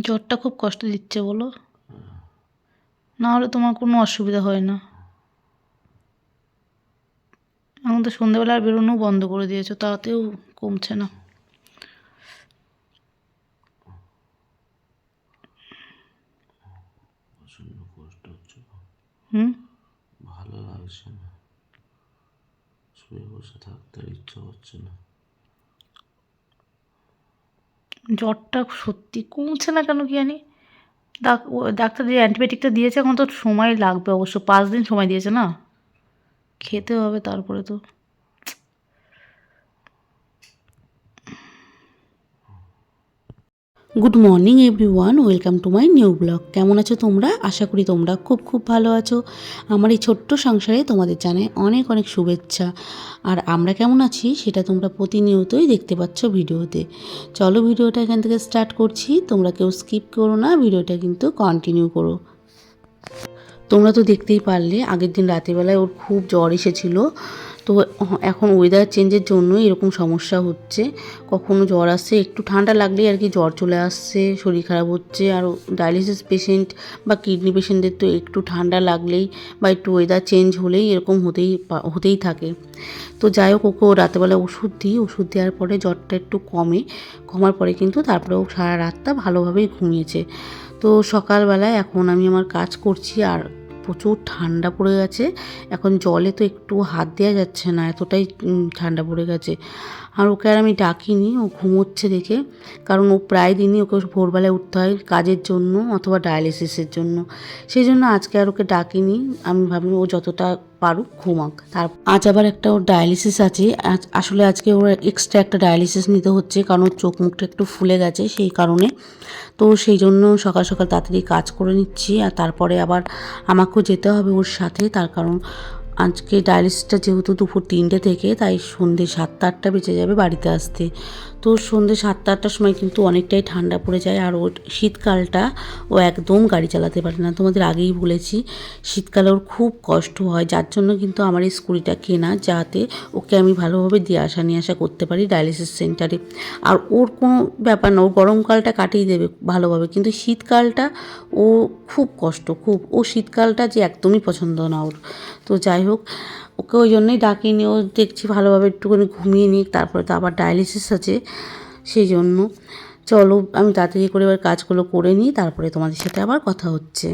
জ্বরটা খুব কষ্ট দিচ্ছে বলো। না হলে তোমার কোনো অসুবিধা হয় না। এখন তো সন্ধ্যেবেলা আর বেরোনো বন্ধ করে দিয়েছ তাতেও কমছে না। হুম? ভালো লাগছে না। শুয়ে বসে থাকতে ইচ্ছা হচ্ছে না। জ্বরটা সত্যি কমছে না কেন কি জানি? ডাক্তার যে অ্যান্টিবায়োটিকটা দিয়েছে, এখন তো সময় লাগবে অবশ্য, পাঁচ দিন সময় দিয়েছে না? খেতে হবে তারপরে তো। Good morning everyone welcome to my new blog কেমন আছো তোমরা? আশা করি তোমরা খুব খুব ভালো আছো। আমার এই ছোট্ট সংসারে তোমাদের জানাই অনেক অনেক শুভেচ্ছা। আর আমরা কেমন আছি সেটা তোমরা প্রতিনিয়তই দেখতে পাচ্ছ ভিডিওতে। চলো ভিডিওটা এখান থেকে স্টার্ট করছি। তোমরা কেউ স্কিপ করো না, ভিডিওটা কিন্তু কন্টিনিউ করো। তোমরা তো দেখতেই পারলে, আগের দিন রাতেরবেলায় ওর খুব জ্বর এসেছিল। তো এখন ওয়েদার চেঞ্জের জন্য এরকম সমস্যা হচ্ছে। কখনো জ্বর আসছে একটু ঠান্ডা লাগলেই আর কি জ্বর চলে আসছে, শরীর খারাপ হচ্ছে। আর ডায়ালিসিস পেশেন্ট বা কিডনি পেশেন্টদের তো একটু ঠান্ডা লাগলেই বা একটু ওয়েদার চেঞ্জ হলেই এরকম হতেই হতেই থাকে। তো যাই হোক ওকে রাতেবেলা ওষুধ দিই। ওষুধ দেওয়ার পরে জ্বরটা একটু কমে। কমার পরে কিন্তু তারপরে ও সারা রাতটা ভালোভাবেই ঘুমিয়েছে। তো সকালবেলায় এখন আমি আমার কাজ করছি আর প্রচুর ঠান্ডা পড়ে গেছে। এখন জলে তো একটু হাত দেওয়া যাচ্ছে না, এতটাই ঠান্ডা পড়ে গেছে। আর ওকে আর আমি ডাকিনি, ও ঘুমোচ্ছে দেখে। কারণ ও প্রায় দিনই ওকে ভোরবেলায় উঠতে হয় কাজের জন্য অথবা ডায়ালিসিসের জন্য। সেই জন্য আজকে আর ওকে ডাকিনি। আমি ভাবলাম ও যতটা পারুক ঘুমাক। তার আজ আবার একটা ওর ডায়ালিসিস আছে। আসলে আজকে ওর এক্সট্রা একটা ডায়ালিসিস নিতে হচ্ছে কারণ ওর চোখ মুখটা একটু ফুলে গেছে সেই কারণে। তো সেই জন্য সকাল সকাল তাড়াতাড়ি কাজ করে নিচ্ছি আর তারপরে আবার আমাকেও যেতে হবে ওর সাথে। তার কারণ আজকে ডায়ালিসিসটা যেহেতু দুপুর তিনটে থেকে, তাই সন্ধ্যে সাতটা আটটা বেজে যাবে বাড়িতে আসতে। তো সন্ধ্যে সাতটা আটটার সময় কিন্তু অনেকটাই ঠান্ডা পড়ে যায়, আর ওর শীতকালটা ও একদম গাড়ি চালাতে পারে না। তোমাদের আগেই বলেছি, শীতকালে ওর খুব কষ্ট হয়, যার জন্য কিন্তু আমার এই স্কুটিটা কেনা, যাতে ওকে আমি ভালোভাবে দিয়ে আসা নিয়ে আসা করতে পারি ডায়ালিসিস সেন্টারে। আর ওর কোনো ব্যাপার না, ও গরমকালটা কাটিয়ে দেবে ভালোভাবে, কিন্তু শীতকালটা ও খুব কষ্ট, খুব। ও শীতকালটা যে একদমই পছন্দ না ওর। তো যাই হোক, ওকে ওই জন্যই ডাকিনি। ও দেখছি ভালোভাবে একটুখানি ঘুমিয়ে নিই তারপরে তো আবার ডায়ালিসিস আছে, সেই জন্য। চলো, আমি তাড়াতাড়ি করে এবার কাজগুলো করে নিই, তারপরে তোমাদের সাথে আবার কথা হচ্ছে।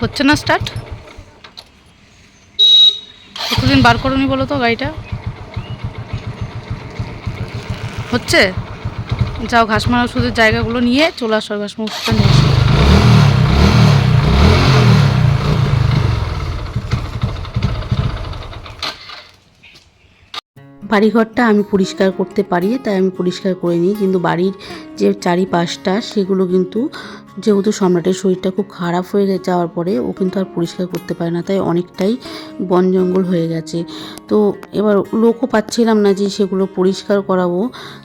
হচ্ছে না স্টার্ট কতদিন বার করনি বলো তো গাড়িটা। হচ্ছে? যাও ঘাসমারা ওষুধের জায়গাগুলো নিয়ে চলে আসো ঘাসমারা ওষুধটা নিয়ে এসো। বাড়িঘরটা আমি পরিষ্কার করতে পারি, তাই আমি পরিষ্কার করে নিই, কিন্তু বাড়ির যে চারিপাশটা, সেগুলো কিন্তু যেহেতু সম্রাটের শরীরটা খুব খারাপ হয়ে যাওয়ার পরে ও কিন্তু আর পরিষ্কার করতে পারে না, তাই অনেকটাই বন জঙ্গল হয়ে গেছে। তো এবার লোকও পাচ্ছিলাম না যে সেগুলো পরিষ্কার করাবো।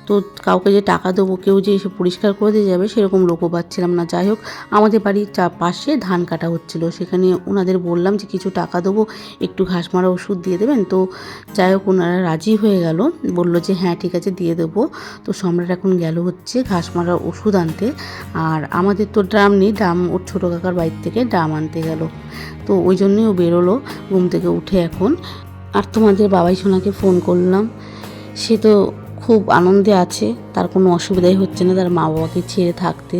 তো কাউকে যে টাকা দেবো, কেউ যে এসে পরিষ্কার করে দিয়ে যাবে, সেরকম লোকও পাচ্ছিলাম না। যাই হোক, আমাদের বাড়ির চা পাশে ধান কাটা হচ্ছিল। সেখানে ওনাদের বললাম যে, কিছু টাকা দেবো, একটু ঘাস মারা ওষুধ দিয়ে দেবেন? তো যাই হোক ওনারা রাজি হয়ে গেল। বলল যে হ্যাঁ ঠিক আছে, দিয়ে দেবো। তো সম্রাট এখন গেল হচ্ছে ঘাস মারার ওষুধ আনতে। আর আমাদের তো ড্রাম নেই ড্রাম ওর ছোটো কাকার বাড়ির থেকে ড্রাম আনতে গেল। তো ওই জন্যই ও বেরোলো ঘুম থেকে উঠে এখন। আর তোমাদের বাবাই সোনাকে ফোন করলাম। সে তো খুব আনন্দে আছে তার কোনো অসুবিধাই হচ্ছে না তার মা বাবাকে ছেড়ে থাকতে।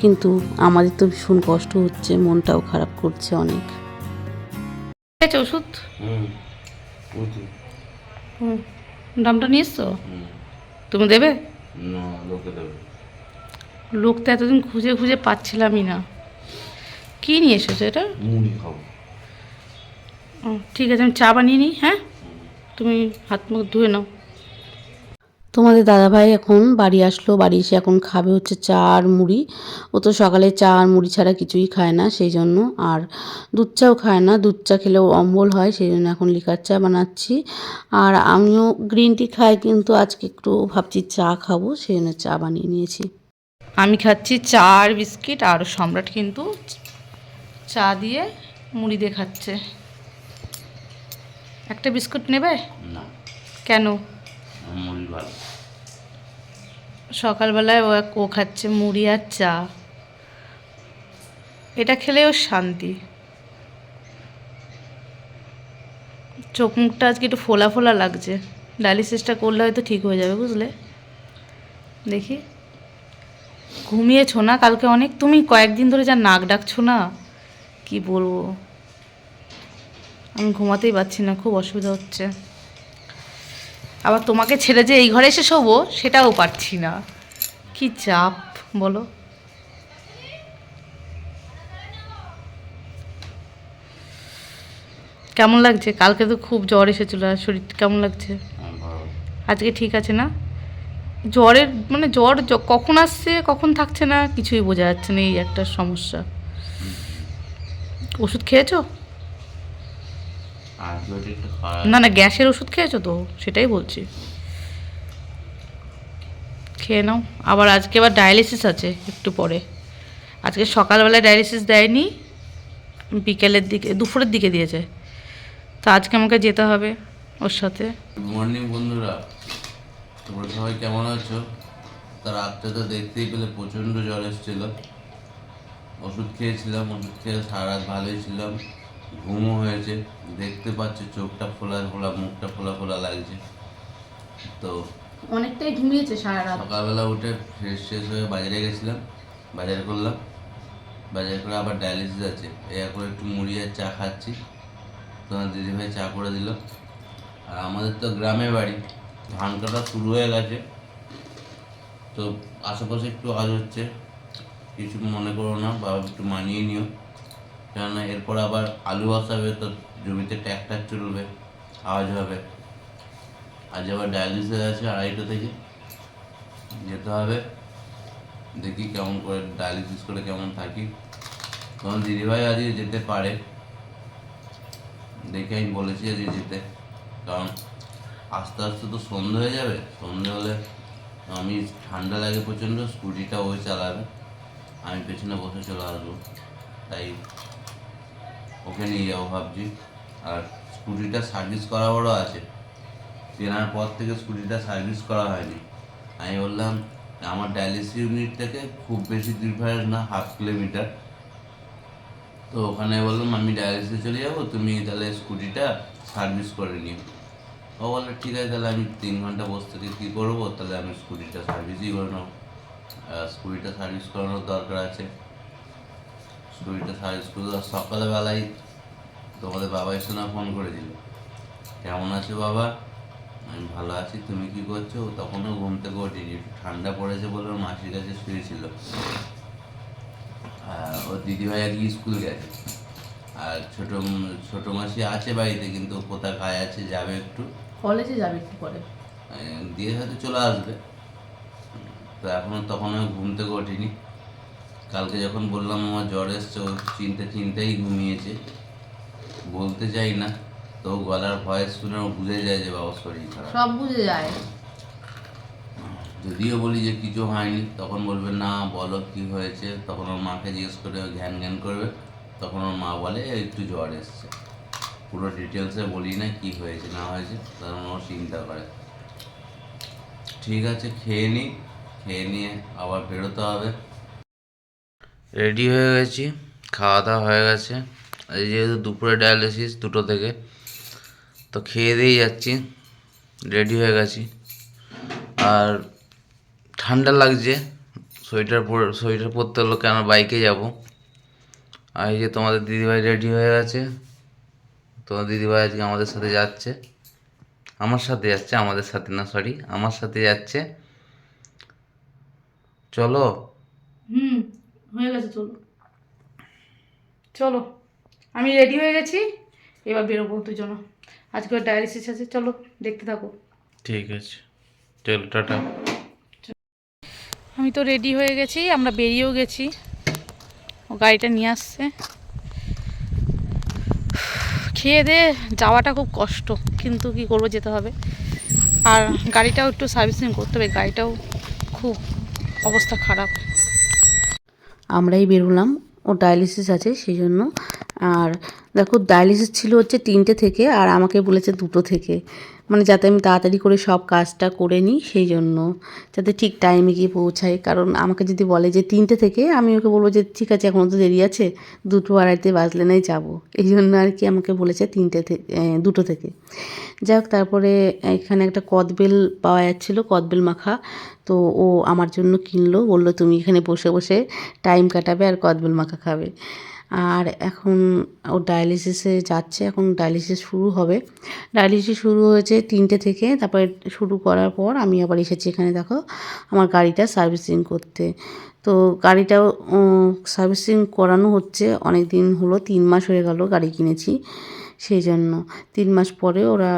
কিন্তু আমাদের তো ভীষণ কষ্ট হচ্ছে মনটাও খারাপ করছে অনেক। ঠিক আছে ওষুধ? হুম বুঝি দামটা নিয়ে এসছো? হুম। তুমি দেবে? না লোকে দেবে। লোক তো এতদিন খুঁজে খুঁজে পাচ্ছিলামই না। কি নিয়ে এসেছ এটা? মুড়ি খাব। ঠিক আছে আমি চা বানিয়ে নিই হ্যাঁ? তুমি হাত মুখ ধুয়ে নাও। তোমাদের দাদাভাই এখন বাড়ি আসলো বাড়ি এসে এখন খাবে হচ্ছে চা আর মুড়ি। ও তো সকালে চা আর মুড়ি ছাড়া কিছুই খায় না সেই জন্য। আর দুধ চাও খায় না দুধ চা খেলেও অম্বল হয় সেই জন্য এখন লিকার চা বানাচ্ছি। আর আমিও গ্রিন টি খাই কিন্তু আজকে একটু ভাবছি চা খাব সেই জন্য চা বানিয়ে নিয়েছি। আমি খাচ্ছি চা আর বিস্কিট আর সম্রাট কিন্তু চা দিয়ে মুড়ি দিয়ে খাচ্ছে। একটা বিস্কুট নেবে? না। কেন? সকালবেলায় ও ও খাচ্ছে মুড়ি আর চা। এটা খেলে ওর শান্তি। চোখ মুখটা আজকে একটু ফোলা ফোলা লাগছে। ডায়ালিসিসটা করলে হয়তো ঠিক হয়ে যাবে বুঝলে? দেখি। ঘুমিয়েছো না? কালকে অনেক তুমি কয়েকদিন ধরে যা নাক ডাকছো না? কি বলব? আমি ঘুমাতেই পারছি না খুব অসুবিধা হচ্ছে। আবার তোমাকে ছেড়ে যে এই ঘরে এসে শোবো সেটাও পারছি না। কি চাপ বলো। কেমন লাগছে? কালকে তো খুব জ্বর এসেছিল শরীর কেমন লাগছে? আজকে ঠিক আছে না? জ্বরের মানে জ্বর কখন আসছে কখন থাকছে না কিছুই বোঝা যাচ্ছে না এই একটা সমস্যা। ওষুধ খেয়েছো? না না গ্যাসের ওষুধ খেয়েছো তো সেটাই বলছি। খেয়ে নাও। আবার আজকে আবার ডায়ালিসিস আছে একটু পরে। আজকে সকালবেলায় ডায়ালিসিস দেয়নি বিকেলের দিকে দুপুরের দিকে দিয়েছে। তা আজকে আমাকে যেতে হবে ওর সাথে। মর্নিং বন্ধুরা। তোমরা সবাই কেমন আছো? তার রাত্রে তো দেখতেই পেলে প্রচণ্ড জ্বর এসেছিল। ওষুধ খেয়েছিলাম ওষুধ খেয়ে সারা রাত ভালোই ছিলাম। ঘুমও হয়েছে দেখতে পাচ্ছি চোখটা ফোলা ফোলা মুখটা ফোলা ফোলা লাগছে। তো অনেকটাই ঘুমিয়েছে সারা রাত সকালবেলা উঠে ফ্রেশ শেষ হয়ে বাজারে গেছিলাম বাজার করলাম। বাজার করে আবার ডায়ালিসিস আছে এখন একটু মুড়ি আর চা খাচ্ছি। তোমার দিদিভাই চা করে দিল। আর আমাদের তো গ্রামে বাড়ি। ধান কাটা শুরু হয়ে গেছে। তো আশেপাশে একটু আওয়াজ হচ্ছে। কিছু মনে করো না বা একটু মানিয়ে নিও। কেননা এরপর আবার আলু বসাবে তো জমিতে ট্র্যাক্টর চলবে, আওয়াজ হবে। আজ আবার ডায়ালিসিস আছে আড়াইটা থেকে। যেতে হবে। দেখি কেমন করে ডায়ালিসিস করে কেমন থাকি। তখন দিদিভাই আজকে যেতে পারে। দেখে আমি বলেছি আজকে যেতে। কারণ আস্তে আস্তে তো সন্ধে হয়ে যাবে। সন্ধে হলে আমি ঠান্ডা লাগে প্রচণ্ড, স্কুটিটা ওই চালাবে। আমি পেছনে বসে চলে আসব। তাই ওকে নিয়ে যাব ভাবছি। আর স্কুটিটা সার্ভিস করাবারও আছে। কেনার পর থেকে স্কুটিটা সার্ভিস করা হয়নি। আমি বললাম, আমার ডায়ালিসিস ইউনিট থেকে খুব বেশি দূর না, হাফ কিলোমিটার। তো ওখানে বললাম, আমি ডায়ালিসিসে চলে যাব, তুমি তাহলে স্কুটিটা সার্ভিস করে নিও। ও বলল ঠিক আছে, তাহলে আমি তিন ঘণ্টা বসতে থেকে কী করব? তাহলে আমি স্কুটিটা সার্ভিসই করে নেব। স্কুটিটা সার্ভিস করানোর দরকার আছে। স্কুটিটা সার্ভিস করতে সকালবেলায় তোমাদের বাবা এসে না ফোন করেছিল। কেমন আছো বাবা? আমি ভালো আছি। তুমি কি করছ? তখনও ঘুম থেকে ওঠেনি একটু ঠান্ডা পড়েছে বলে মাসির কাছে শুয়েছিল। আর ওর দিদিভাই আজকে স্কুল গেছে। আর ছোটো ছোটো মাসি আছে বাড়িতে, কিন্তু ও কোথা খায় আছে যাবে একটু। কলেজে যাবে কি করে? দিয়ে হয়তো চলে আসবে। তো এখনও তখন আমি ঘুম থেকে ওঠেনি। কালকে যখন বললাম আমার জ্বর এসছে ও চিনতে চিনতেই ঘুমিয়েছে। বলতে চাই না তো গলার ভয়েস শুনে ও বুঝে যায় যে বাবার শরীর খারাপ। সব বুঝে যায়। যদিও বলি যে কিছু হয়নি তখন বলবে না বলো কি হয়েছে? তখন ওর মাকে জিজ্ঞেস করে ঘ্যান ঘ্যান করবে। তখন ওর মা বলে একটু জ্বর এসছে। পুরো ডিটেলসে বলি না কি হয়েছে, না হয়েছে কারণ ও চিন্তা করে। ঠিক আছে, খেয়ে নিই খেয়ে নিয়ে আবার বেরোতে হবে। রেডি হয়ে গেছি খাওয়া দাওয়া হয়ে গেছে। এই যেহেতু দুপুরে ডায়ালিসিস দুটো থেকে, তো খেয়ে দিয়েই যাচ্ছি, রেডি হয়ে গেছি। আর ঠান্ডা লাগছে, সোয়েটার পরে, সোয়েটার পরতে হলো কেন, বাইকে যাব। আর এই যে তোমাদের দিদিভাই রেডি হয়ে গেছে তোমার দিদিভাই আজকে আমাদের সাথে যাচ্ছে। আমার সাথে যাচ্ছে আমাদের সাথে না সরি আমার সাথে যাচ্ছে। চলো। হুম হয়ে গেছে চলো। চলো আমি রেডি হয়ে গেছি এবার বেরোবো দুজনে। আজকে ডায়ালিসিস আছে চলো দেখতে থাকো। ঠিক আছে। চল টাটা। আমি তো রেডি হয়ে গেছি আমরা বেরিয়েও গেছি। ও গাড়িটা নিয়ে আসছে। খেয়ে দিয়ে যাওয়াটা খুব কষ্ট, কিন্তু কি করব যেতে হবে। আর গাড়িটাও একটু সার্ভিসিং করতে হবে, গাড়িটাও খুব অবস্থা খারাপ। আমরাই বেরোলাম, ও ডায়ালিসিস আছে, সেই জন্য আর দেখো ডায়ালিসিস ছিল হচ্ছে তিনটে থেকে আর আমাকে বলেছে দুটো থেকে। মানে যাতে আমি তাড়াতাড়ি করে সব কাজটা করে নিই সেই জন্য যাতে ঠিক টাইমে গিয়ে পৌঁছাই। কারণ আমাকে যদি বলে যে তিনটে থেকে, আমি ওকে বলব যে ঠিক আছে এখনও তো দেরি আছে, দুটো আড়াইতে বাজলে নাই যাব। এই জন্য আর কি আমাকে বলেছে তিনটে থেকে দুটো থেকে। যাই হোক তারপরে এখানে একটা কদবেল পাওয়া যাচ্ছিল, কদবেল মাখা। তো ও আমার জন্য কিনলো, বলল তুমি এখানে বসে বসে টাইম কাটাবে আর কদবেল মাখা খাবে। আর এখন ও ডায়ালিসিসে যাচ্ছে, এখন ডায়ালিসিস শুরু হবে। ডায়ালিসিস শুরু হয়েছে তিনটে থেকে, তারপরে শুরু করার পর আমি আবার এসেছি এখানে, দেখো, আমার গাড়িটা সার্ভিসিং করতে। তো গাড়িটাও সার্ভিসিং করানো হচ্ছে অনেক দিন হলো, তিন মাস হয়ে গেল গাড়ি কিনেছি, সেই জন্য। তিন মাস পরে ওরা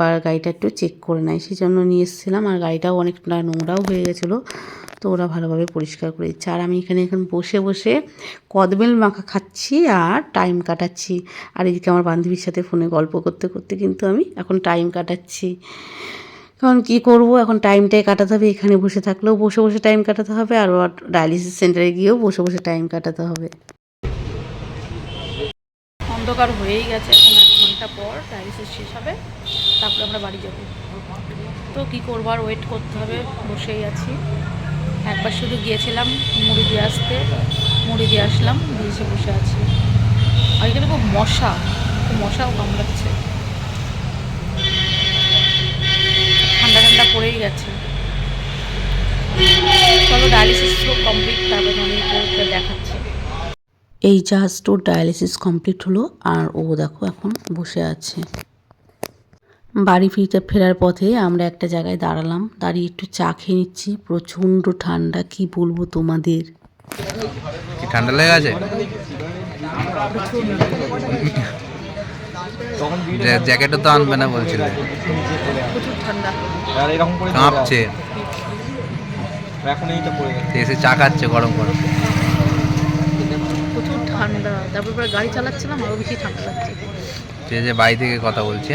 একবার গাড়িটা একটু চেক করে নেয়। সেই জন্য নিয়ে এসেছিলাম আর গাড়িটাও অনেকটা নোংরাও হয়ে গেছিল। তো ওরা ভালোভাবে পরিষ্কার করে দিচ্ছে। আর আমি এখানে এখন বসে বসে কদবেল মাখা খাচ্ছি আর টাইম কাটাচ্ছি। আর এদিকে আমার বান্ধবীর সাথে ফোনে গল্প করতে করতে কিন্তু আমি এখন টাইম কাটাচ্ছি। কারণ কী করব? এখন টাইমটাই কাটাতে হবে। এখানে বসে থাকলেও বসে বসে টাইম কাটাতে হবে আর ডায়ালিসিস সেন্টারে গিয়েও বসে বসে টাইম কাটাতে হবে। অন্ধকার হয়েই গেছে এখন এক ঘণ্টা পর ডায়ালিসিস শেষ হবে। তারপরে আমরা বাড়ি যাব। তো কী করব আর ওয়েট করতে হবে, বসেই আছি। একবার শুধু গিয়েছিলাম মুড়ি দিয়ে আসতে, মুড়ি দিয়ে আসলাম, দিয়ে বসে আছি। আর এখানে খুব মশা, খুব মশাও কামড়াচ্ছে। ঠান্ডা ঠান্ডা পড়েই গেছে। চলো ডায়ালিসিস কমপ্লিট তারপরে আমি দেখাচ্ছি। এই ওর ডায়ালিসিস কমপ্লিট হলো, আর ও দেখো এখন বসে আছে। বাড়ি ফিরতে ফেরার পথে আমরা একটা জায়গায় দাঁড়ালাম। দাঁড়িয়ে একটু চা খেয়ে নিচ্ছি। প্রচণ্ড ঠান্ডা কি বলব তোমাদের? ঠান্ডা লেগে আছে জ্যাকেটও তো আনবে না বলছিল। আর কাঁপছে। এসে চা খাচ্ছে গরম গরম। প্রচুর ঠান্ডা। তারপর পরে গাড়ি চালাচ্ছিলাম আরও বেশি ঠান্ডা লাগছে। যে বাড়ি থেকে কথা বলছে।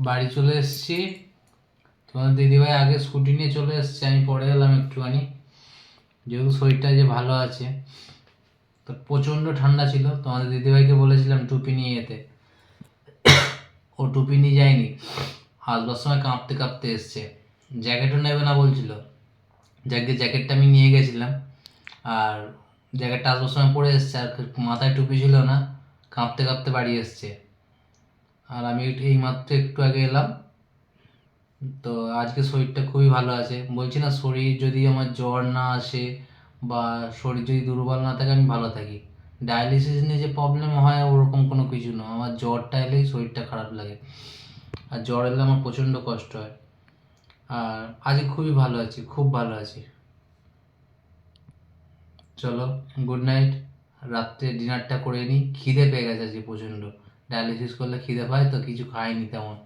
বাড়ি চলে এসেছি। তোমার দিদিভাই আগে স্কুটি নিয়ে চলে এসছে, আমি পরে এলাম একটুখানি। যেহেতু শরীরটা যে ভালো আছে, তো প্রচণ্ড ঠান্ডা ছিল। তোমাদের দিদিভাইকে বলেছিলাম টুপি নিয়ে যেতে। ও টুপি নিয়ে যায়নি। আসবার সময় কাঁপতে কাঁপতে এসছে। জ্যাকেটও নেবে না বলছিল। যাকে জ্যাকেটটা আমি নিয়ে গেছিলাম। আর জ্যাকেটটা আসবার সময় পরে এসছে। আর মাথায় টুপি ছিল না। কাঁপতে কাঁপতে বাড়ি এসছে। আর আমি এই মাত্র একটু আগে এলাম। তো আজকে শরীরটা খুবই ভালো আছে। বলছি না, শরীর যদি আমার জ্বর না আসে বা শরীর যদি দুর্বল না থাকে, আমি ভালো থাকি। ডায়ালিসিস নিয়ে যে প্রবলেম হয়, ওরকম কোনো কিছু না আমার জ্বরটা এলেই শরীরটা খারাপ লাগে। আর জ্বর এলে আমার প্রচণ্ড কষ্ট হয়। আর আজকে খুবই ভালো আছি, খুব ভালো আছি। চলো গুড নাইট রাত্রে ডিনারটা করে নিই খিদে পেয়ে গেছে আজকে প্রচণ্ড। ডায়ালিসিস করলে খিদে পায়, তো কিছু খাইনি তেমন।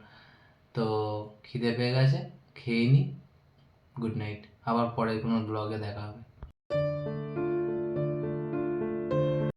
তো খিদে পেয়ে গেছে, খেয়ে নি। Good night. আবার পরে কোনো ব্লগে দেখা হবে।